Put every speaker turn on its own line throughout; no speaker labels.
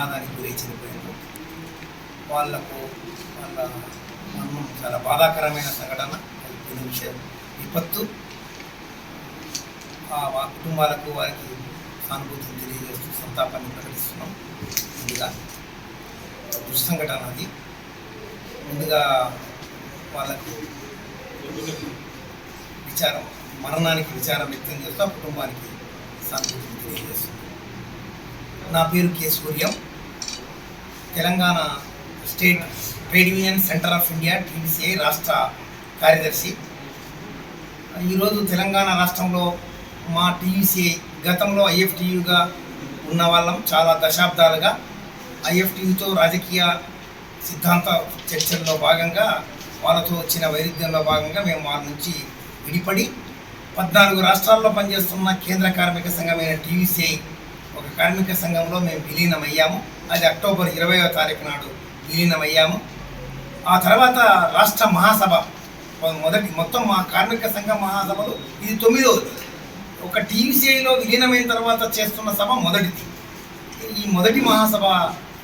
ప్రమాదానికి గురి చనిపోయారు వాళ్ళకు వాళ్ళ మరణం చాలా బాధాకరమైన సంఘటన అది విషయం. విపత్తు ఆ కుటుంబాలకు వారికి సానుభూతిని తెలియజేస్తూ సంతాపాన్ని ప్రకటిస్తున్నాం. ముందుగా దుస్సంఘటన అది. ముందుగా వాళ్ళకు విచారం మరణానికి విచారం వ్యక్తం చేస్తూ ఆ కుటుంబానికి సానుభూతిని తెలియజేస్తుంది నా పేరు K. Suryam. Telangana state trade union center of India TDCI రాష్ట్ర కార్యదర్శి. ఈరోజు తెలంగాణ రాష్ట్రంలో మా టీయూసీఐ గతంలో ఐఎఫ్టీయుగా ఉన్న వాళ్ళం చాలా దశాబ్దాలుగా. ఐఎఫ్టీయుతో రాజకీయ సిద్ధాంత చర్చల్లో భాగంగా వాళ్ళతో వచ్చిన వైరుధ్యంలో భాగంగా మేము వాళ్ళ నుంచి విడిపడి పద్నాలుగు రాష్ట్రాల్లో పనిచేస్తున్న కేంద్ర కార్మిక సంఘమైన టీయూసీఐ ఒక కార్మిక సంఘంలో మేము విలీనమయ్యాము. అది అక్టోబర్ ఇరవయో తారీఖు నాడు విలీనమయ్యాము. ఆ తర్వాత రాష్ట్ర మహాసభ మొదటి మొత్తం మా కార్మిక సంఘ మహాసభలు ఇది తొమ్మిదవది ఒక టీవీసీఐలో విలీనమైన తర్వాత చేస్తున్న సభ మొదటిది. ఈ మొదటి మహాసభ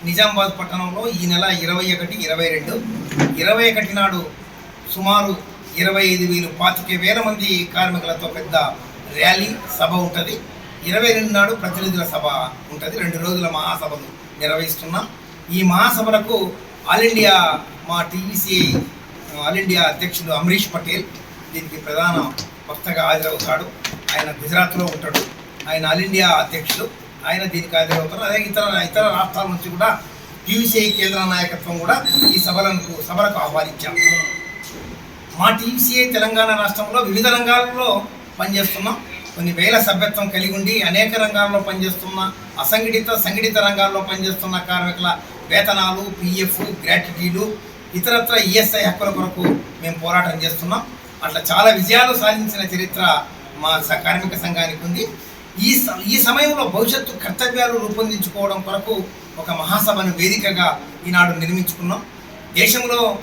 నిజామాబాద్ పట్టణంలో ఈ నెల ఇరవై ఒకటి ఇరవై రెండు. ఇరవై ఒకటి నాడు సుమారు ఇరవై ఐదు వేలు పాతిక వేల మంది కార్మికులతో పెద్ద ర్యాలీ సభ ఉంటుంది. ఇరవై రెండు నాడు ప్రతినిధుల సభ ఉంటుంది. రెండు రోజుల మహాసభలు. నిర్వహిస్తున్నాం. ఈ మహాసభలకు ఆల్ ఇండియా మా టీవీసీ ఆల్ ఇండియా అధ్యక్షుడు అమరీష్ పటేల్ దీనికి ప్రధాన వక్తగా హాజరవుతాడు. ఆయన గుజరాత్లో ఉంటాడు. ఆయన ఆల్ ఇండియా అధ్యక్షుడు. ఆయన దీనికి హాజరవుతారు. అదే ఇతర ఇతర రాష్ట్రాల నుంచి కూడా టీవీసీఐ కేంద్ర నాయకత్వం కూడా ఈ సభలకు సభలకు ఆహ్వానించాం మా టీవీసీఐ తెలంగాణ రాష్ట్రంలో వివిధ రంగాల్లో పనిచేస్తున్నాం. కొన్ని వేల సభ్యత్వం కలిగి ఉండి అనేక రంగాల్లో పనిచేస్తున్న అసంఘటిత సంఘటిత రంగాల్లో పనిచేస్తున్న కార్మికుల వేతనాలు పిఎఫ్ గ్రాట్యుటీలు ఇతరత్ర ఈఎస్ఐ హక్కుల కొరకు మేము పోరాటం చేస్తున్నాం. అట్లా చాలా విజయాలు సాధించిన చరిత్ర మా స- కార్మిక సంఘానికి ఉంది. ఈ ఈ సమయంలో భవిష్యత్తు కర్తవ్యాలు రూపొందించుకోవడం కొరకు ఒక మహాసభను వేదికగా ఈనాడు నిర్మించుకున్నాం. దేశంలో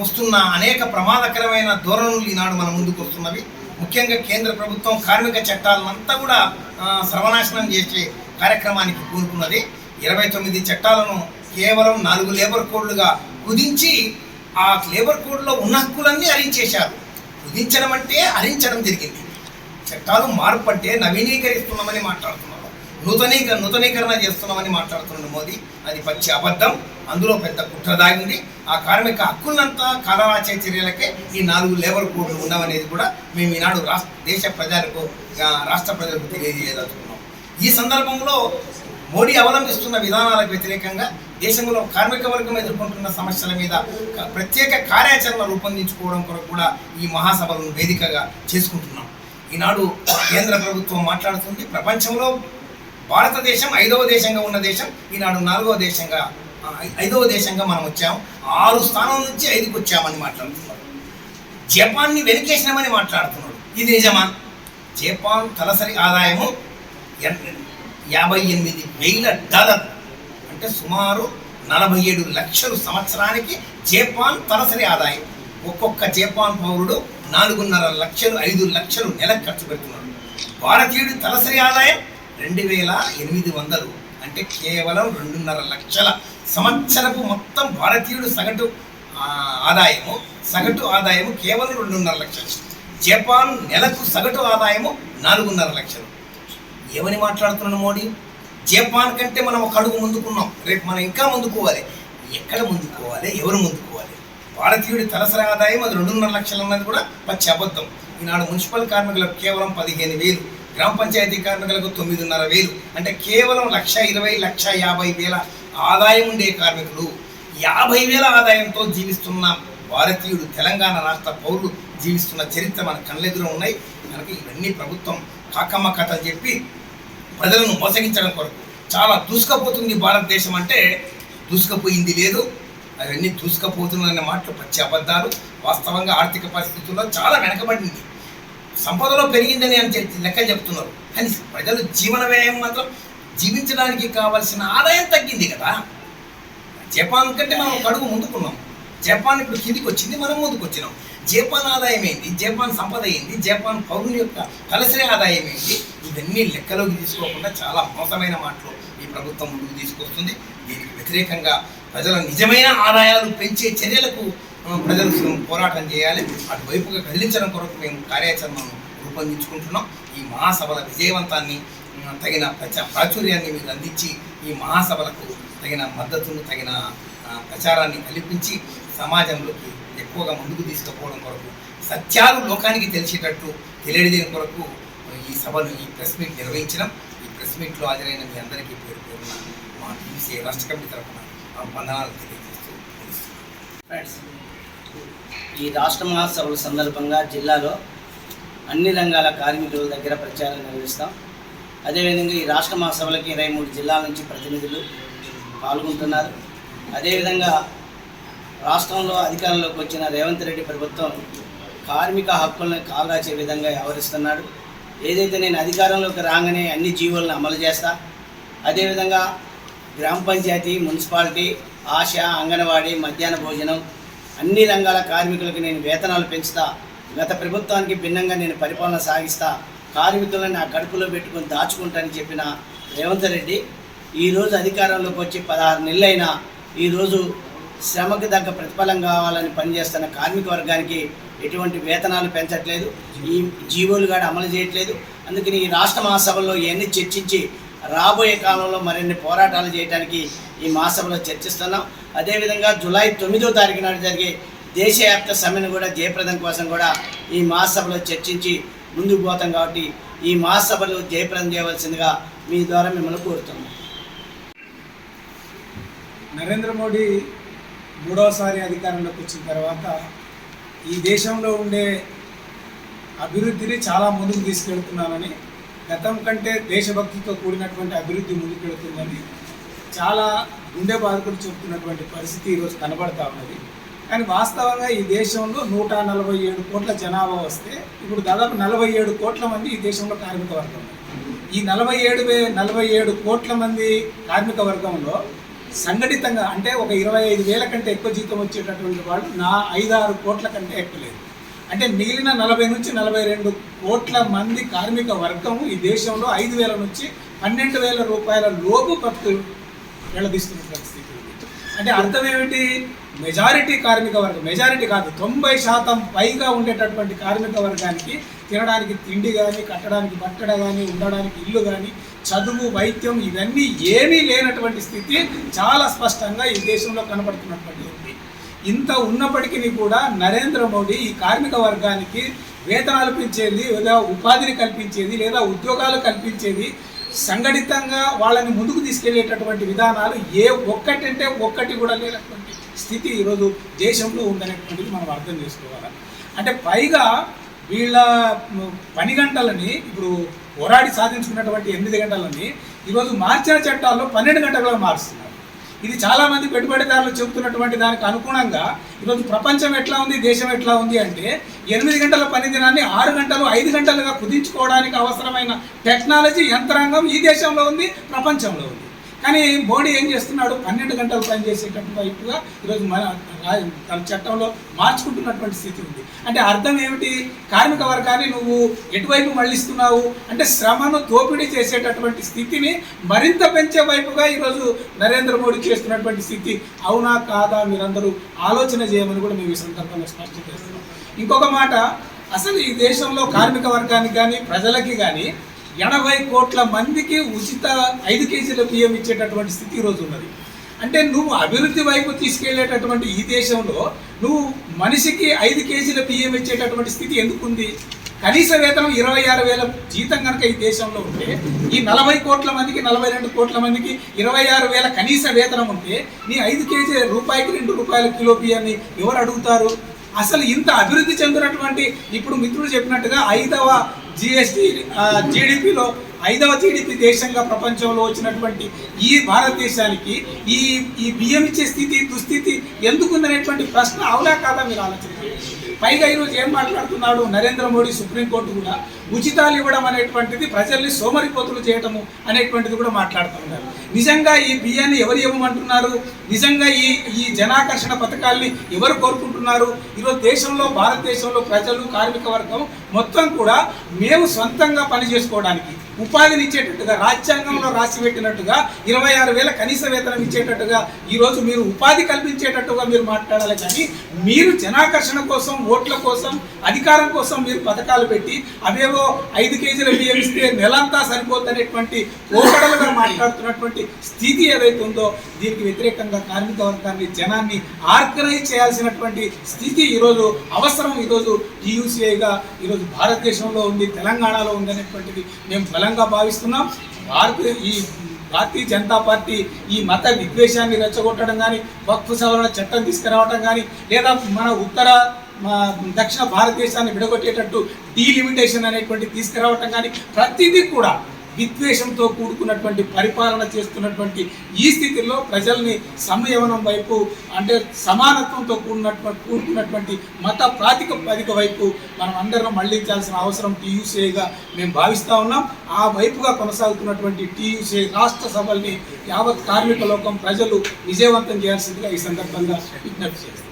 వస్తున్న అనేక ప్రమాదకరమైన ధోరణులు ఈనాడు మన ముందుకు వస్తున్నవి. ముఖ్యంగా కేంద్ర ప్రభుత్వం కార్మిక చట్టాలనంతా కూడా సర్వనాశనం చేసే కార్యక్రమానికి పూనుకున్నది. ఇరవై తొమ్మిది చట్టాలను కేవలం నాలుగు లేబర్ కోడ్లుగా కుదించి ఆ లేబర్ కోడ్లో ఉన్న హక్కులన్నీ హరించేశారు కుదించడం అంటే హరించడం జరిగింది. చట్టాలు మార్పు అంటే నవీనీకరిస్తున్నామని మాట్లాడుతున్నారు నూతనీకరణ నూతనీకరణ చేస్తున్నామని మాట్లాడుతున్నాడు మోదీ. అది పచ్చి అబద్ధం. అందులో పెద్ద కుట్ర దాగింది. ఆ కార్మిక హక్కులంతా కాలరాచే చర్యలకే ఈ నాలుగు లేబర్ కోడ్లు ఉండవనేది కూడా మేము ఈనాడు రాష్ట్ర దేశ ప్రజలకు రాష్ట్ర ప్రజలకు తెలియజేయదలుచుకున్నాం. ఈ సందర్భంలో మోడీ అవలంబిస్తున్న విధానాలకు వ్యతిరేకంగా దేశంలో కార్మిక వర్గం ఎదుర్కొంటున్న సమస్యల మీద ప్రత్యేక కార్యాచరణ రూపొందించుకోవడం కొరకు కూడా ఈ మహాసభలను వేదికగా చేసుకుంటున్నాం. ఈనాడు కేంద్ర ప్రభుత్వం మాట్లాడుతుంది. ప్రపంచంలో భారతదేశం ఐదవ దేశంగా ఉన్న దేశం ఈనాడు నాలుగవ దేశంగా ఐదవ దేశంగా మనం వచ్చాం. ఆరు స్థానం నుంచి ఐదుకు వచ్చామని మాట్లాడుతున్నారు. జపాన్ని వెనుకేసినామని మాట్లాడుతున్నాడు ఇది నిజమా? జపాన్ తలసరి ఆదాయము యాభై ఎనిమిది వేల డాలర్ అంటే సుమారు నలభై ఏడు లక్షలు సంవత్సరానికి జపాన్ తలసరి ఆదాయం. ఒక్కొక్క జపాన్ పౌరుడు నాలుగున్నర లక్షలు ఐదు లక్షలు నెలకు ఖర్చు పెడుతున్నాడు. భారతీయుడి తలసరి ఆదాయం రెండు వేల ఎనిమిది వందలు అంటే కేవలం రెండున్నర లక్షల సంవత్సరపు మొత్తం భారతీయుడు సగటు ఆదాయము. సగటు ఆదాయము కేవలం రెండున్నర లక్షలు. జపాన్ నెలకు సగటు ఆదాయము నాలుగున్నర లక్షలు. ఏమని మాట్లాడుతున్నాడు మోడీ? జపాన్ కంటే మనం ఒక అడుగు ముందుకున్నాం. రేపు మనం ఇంకా ముందుకోవాలి. ఎక్కడ ముందుకోవాలి? ఎవరు ముందుకోవాలి? భారతీయుడి తలసరి ఆదాయం అది రెండున్నర లక్షలు అన్నది కూడా పచ్చి అబద్ధం. ఈనాడు మున్సిపల్ కార్మికులకు కేవలం పదిహేను వేలు. గ్రామ పంచాయతీ కార్మికులకు తొమ్మిదిన్నర వేలు. అంటే కేవలం లక్ష ఇరవై లక్ష యాభై వేల ఆదాయం ఉండే కార్మికులు యాభై వేల ఆదాయంతో జీవిస్తున్న భారతీయుడు తెలంగాణ రాష్ట్ర పౌరులు జీవిస్తున్న చరిత్ర మన కళ్ళెదురు ఉన్నాయి. కనుక ఇవన్నీ ప్రభుత్వం కాకమ్మ కథ చెప్పి ప్రజలను మోసగించడం కొరకు చాలా దూసుకపోతుంది భారతదేశం అంటే దూసుకపోయింది లేదు. అవన్నీ దూసుకపోతున్నాయన్న మాటలు పచ్చి అబద్ధాలు. వాస్తవంగా ఆర్థిక పరిస్థితుల్లో చాలా వెనకబడింది. సంపదలో పెరిగిందని అని చెప్పి లెక్క చెప్తున్నారు. కానీ ప్రజలు జీవన వ్యయం మాత్రం జీవించడానికి కావాల్సిన ఆదాయం తగ్గింది కదా. జపాన్ కంటే మనం ఒక అడుగు ముందుకున్నాం. జపాన్ ఇప్పుడు కిందికి వచ్చింది మనం ముందుకు వచ్చినాం. జపాన్ ఆదాయం ఏంటి జపాన్ సంపద ఏంటి జపాన్ పౌరుని యొక్క తలసరి ఆదాయం ఏంటి ఇవన్నీ లెక్కలోకి తీసుకోకుండా చాలా మోసమైన మాటలు ఈ ప్రభుత్వం ముందుకు తీసుకొస్తుంది. దీనికి వ్యతిరేకంగా ప్రజల నిజమైన ఆదాయాలు పెంచే చర్యలకు ప్రజలు పోరాటం చేయాలి. అటువైపుగా కదిలించడం కొరకు మేము కార్యాచరణను రూపొందించుకుంటున్నాం. ఈ మహాసభల విజయవంతాన్ని తగిన ప్రచ ప్రాచుర్యాన్ని మీరు అందించి ఈ మహాసభలకు తగిన మద్దతును తగిన ప్రచారాన్ని కల్పించి సమాజంలోకి ఎక్కువగా ముందుకు తీసుకుపోవడం కొరకు సత్యాలు లోకానికి తెలిసేటట్టు తెలియజేయడం కొరకు ఈ సభను ఈ ప్రెస్ మీట్ నిర్వహించడం ఈ ప్రెస్ మీట్లో హాజరైన మీ అందరికీ పేరు పేరున మా టీసీ రాష్ట్ర కమిటీ తరఫున వందనాలు తెలియజేస్తూ
ఫ్రెండ్స్ ఈ రాష్ట్ర మహోత్సవాల సందర్భంగా జిల్లాలో అన్ని రంగాల కార్మికుల దగ్గర ప్రచారం నిర్వహిస్తాం. అదేవిధంగా ఈ రాష్ట్ర మహోత్సవాలకి ఇరవై మూడు జిల్లాల నుంచి ప్రతినిధులు పాల్గొంటున్నారు. అదేవిధంగా రాష్ట్రంలో అధికారంలోకి వచ్చిన రేవంత్ రెడ్డి ప్రభుత్వం కార్మిక హక్కులను కాలరాచే విధంగా వ్యవహరిస్తున్నాడు. ఏదైతే నేను అధికారంలోకి రాగానే అన్ని జీవోలను అమలు చేస్తా అదేవిధంగా గ్రామ పంచాయతీ మున్సిపాలిటీ ఆశ అంగన్వాడీ మధ్యాహ్న భోజనం అన్ని రంగాల కార్మికులకు నేను వేతనాలు పెంచుతా. గత ప్రభుత్వానికి భిన్నంగా నేను పరిపాలన సాగిస్తా. కార్మికులను నా కడుపులో పెట్టుకొని దాచుకుంటానని చెప్పిన రేవంత్ రెడ్డి ఈరోజు అధికారంలోకి వచ్చి పదహారు నెలలైనా ఈరోజు శ్రమకు తగ్గ ప్రతిఫలం కావాలని పనిచేస్తున్న కార్మిక వర్గానికి ఎటువంటి వేతనాలు పెంచట్లేదు. ఈ జీవోలు కూడా అమలు చేయట్లేదు. అందుకని ఈ రాష్ట్ర మహాసభలో ఇవన్నీ చర్చించి రాబోయే కాలంలో మరిన్ని పోరాటాలు చేయడానికి ఈ మహాసభలో చర్చిస్తున్నాం. అదేవిధంగా జూలై తొమ్మిదో తారీఖు నాడు జరిగే దేశవ్యాప్త సమ్మెను కూడా జయప్రదం కోసం కూడా ఈ మహాసభలో చర్చించి ముందుకు పోతాం కాబట్టి ఈ మహాసభలు జయప్రదం చేయవలసిందిగా మీ ద్వారా మిమ్మల్ని కోరుతున్నాం.
నరేంద్ర మోడీ మూడవసారి అధికారంలోకి వచ్చిన తర్వాత ఈ దేశంలో ఉండే అభివృద్ధిని చాలా ముందుకు తీసుకెళ్తున్నానని గతం కంటే దేశభక్తితో కూడినటువంటి అభివృద్ధి ముందుకెళ్తుందని చాలా గుండె బాధకుడు చెబుతున్నటువంటి పరిస్థితి ఈరోజు కనబడతా ఉన్నది. కానీ వాస్తవంగా ఈ దేశంలో నూట నలభై ఏడు కోట్ల జనాభా వస్తే ఇప్పుడు దాదాపు నలభై ఏడు కోట్ల మంది ఈ దేశంలో కార్మిక వర్గం. ఈ నలభై ఏడు వే నలభై ఏడు కోట్ల మంది కార్మిక వర్గంలో సంఘటితంగా అంటే ఒక ఇరవై ఐదు వేల కంటే ఎక్కువ జీతం వచ్చేటటువంటి వాళ్ళు నా ఐదారు కోట్ల కంటే ఎక్కువ లేదు. అంటే మిగిలిన నలభై నుంచి నలభై రెండు కోట్ల మంది కార్మిక వర్గం ఈ దేశంలో ఐదు వేల నుంచి పన్నెండు వేల రూపాయల లోపు ఖర్చు నిలదీస్తున్నటువంటి స్థితి ఉంది. అంటే అర్థం ఏమిటి? మెజారిటీ కార్మిక వర్గం మెజారిటీ కాదు తొంభై శాతం పైగా ఉండేటటువంటి కార్మిక వర్గానికి తినడానికి తిండి కానీ కట్టడానికి బట్టడ కానీ ఉండడానికి ఇల్లు కానీ చదువు వైద్యం ఇవన్నీ ఏమీ లేనటువంటి స్థితి చాలా స్పష్టంగా ఈ దేశంలో కనబడుతున్నటువంటి ఉంది. ఇంత ఉన్నప్పటికీ కూడా నరేంద్ర మోడీ ఈ కార్మిక వర్గానికి వేతనాలు పెంచేది లేదా ఉపాధిని కల్పించేది లేదా ఉద్యోగాలు కల్పించేది సంఘటితంగా వాళ్ళని ముందుకు తీసుకెళ్ళేటటువంటి విధానాలు ఏ ఒక్కటంటే ఒక్కటి కూడా లేనటువంటి స్థితి ఈరోజు దేశంలో ఉందనేటువంటిది మనం అర్థం చేసుకోవాలి? అంటే పైగా వీళ్ళ పని గంటలని ఇప్పుడు పోరాడి సాధించుకున్నటువంటి ఎనిమిది గంటలని ఈరోజు మార్చిన చట్టాల్లో పన్నెండు గంటలుగా మారుస్తున్నారు. ఇది చాలామంది పెట్టుబడిదారులు చెబుతున్నటువంటి దానికి అనుగుణంగా ఈరోజు ప్రపంచం ఎట్లా ఉంది దేశం ఎట్లా ఉంది అంటే ఎనిమిది గంటల పని దినాన్ని ఆరు గంటలు ఐదు గంటలుగా కుదించుకోవడానికి అవసరమైన టెక్నాలజీ యంత్రాంగం ఈ దేశంలో ఉంది ప్రపంచంలో ఉంది. కానీ మోడీ ఏం చేస్తున్నాడు? పన్నెండు గంటలు పనిచేసేటట్టు వైపుగా ఈరోజు మన తన చట్టంలో మార్చుకుంటున్నటువంటి స్థితి ఉంది. అంటే అర్థం ఏమిటి? కార్మిక వర్గాన్ని నువ్వు ఎటువైపు మళ్ళిస్తున్నావు? అంటే శ్రమను దోపిడీ చేసేటటువంటి స్థితిని మరింత పెంచే వైపుగా ఈరోజు నరేంద్ర మోడీ చేస్తున్నటువంటి స్థితి అవునా కాదా మీరందరూ ఆలోచన చేయమని కూడా మేము ఈ సందర్భంగా స్పష్టం చేస్తున్నాం. ఇంకొక మాట అసలు ఈ దేశంలో కార్మిక వర్గానికి కానీ ప్రజలకి కానీ ఎనభై కోట్ల మందికి ఉచిత ఐదు కేజీల బియ్యం ఇచ్చేటటువంటి స్థితి ఈరోజు ఉన్నది. అంటే నువ్వు అభివృద్ధి వైపు తీసుకెళ్ళేటటువంటి ఈ దేశంలో నువ్వు మనిషికి ఐదు కేజీల బియ్యం ఇచ్చేటటువంటి స్థితి ఎందుకుంది? కనీస వేతనం ఇరవై ఆరు వేల జీతం కనుక ఈ దేశంలో ఉంటే ఈ నలభై కోట్ల మందికి నలభై రెండు కోట్ల మందికి ఇరవై ఆరు వేల కనీస వేతనం ఉంటే నీ ఐదు కేజీ రూపాయికి రెండు రూపాయల కిలో బియ్యాన్ని ఎవరు అడుగుతారు? అసలు ఇంత అభివృద్ధి చెందినటువంటి ఇప్పుడు మిత్రుడు చెప్పినట్టుగా ఐదవ జిఎస్టి జీడిపిలో ఐదవ జీడిపి దేశంగా ప్రపంచంలో వచ్చినటువంటి ఈ భారతదేశానికి ఈ ఈ బియ్యం ఇచ్చే స్థితి దుస్థితి ఎందుకుందనేటువంటి ప్రశ్న అవునా కాదా మీరు ఆలోచించారు పైగా ఈరోజు ఏం మాట్లాడుతున్నాడు? నరేంద్ర మోడీ సుప్రీంకోర్టు కూడా ఉచితాలు ఇవ్వడం అనేటువంటిది ప్రజల్ని సోమరిపోతులు చేయటము అనేటువంటిది కూడా మాట్లాడుతున్నారు. నిజంగా ఈ బియ్యాన్ని ఎవరు ఇవ్వమంటున్నారు? నిజంగా ఈ ఈ జనాకర్షణ పథకాల్ని ఎవరు కోరుకుంటున్నారు? ఈరోజు దేశంలో భారతదేశంలో ప్రజలు కార్మిక వర్గం మొత్తం కూడా మేము సొంతంగా పని చేసుకోవడానికి ఉపాధిని ఇచ్చేటట్టుగా రాజ్యాంగంలో రాసి పెట్టినట్టుగా ఇరవై ఆరు వేల కనీస వేతనం ఇచ్చేటట్టుగా ఈరోజు మీరు ఉపాధి కల్పించేటట్టుగా మీరు మాట్లాడాలి కానీ మీరు జనాకర్షణ కోసం ఓట్ల కోసం అధికారం కోసం మీరు పథకాలు పెట్టి అవేవో ఐదు కేజీల బియ్యం ఇస్తే నెలంతా సరిపోద్దనేటువంటి పోకడలుగా మాట్లాడుతున్నటువంటి స్థితి ఏదైతే ఉందో దీనికి వ్యతిరేకంగా కార్మిక వర్గాన్ని జనాన్ని ఆర్గనైజ్ చేయాల్సినటువంటి స్థితి ఈరోజు అవసరం. ఈరోజు టీయూసీఐగా ఈరోజు భారతదేశంలో ఉంది తెలంగాణలో ఉంది అనేటువంటిది మేము బలంగా భావిస్తున్నాం. భారత ఈ భారతీయ జనతా పార్టీ ఈ మత విద్వేషాన్ని రెచ్చగొట్టడం కానీ వక్ఫ్ సవరణ చట్టం తీసుకురావడం కానీ లేదా మన ఉత్తర దక్షిణ భారతదేశాన్ని విడగొట్టేటట్టు డీలిమిటేషన్ అనేటువంటి తీసుకురావటం కానీ ప్రతిదీ కూడా విద్వేషంతో కూడుకున్నటువంటి పరిపాలన చేస్తున్నటువంటి ఈ స్థితిలో ప్రజల్ని సంయమనం వైపు అంటే సమానత్వంతో కూడినటువంటి కూడుకున్నటువంటి మత ప్రాతిపదిక వైపు మనం అందరం మళ్ళించాల్సిన అవసరం టీయూసీఐగా మేము భావిస్తూ ఉన్నాం. ఆ వైపుగా కొనసాగుతున్నటువంటి టీయూసీఐ రాష్ట్ర సభల్ని యావత్ కార్మిక లోకం ప్రజలు విజయవంతం చేయాల్సిందిగా ఈ సందర్భంగా విజ్ఞప్తి చేస్తాం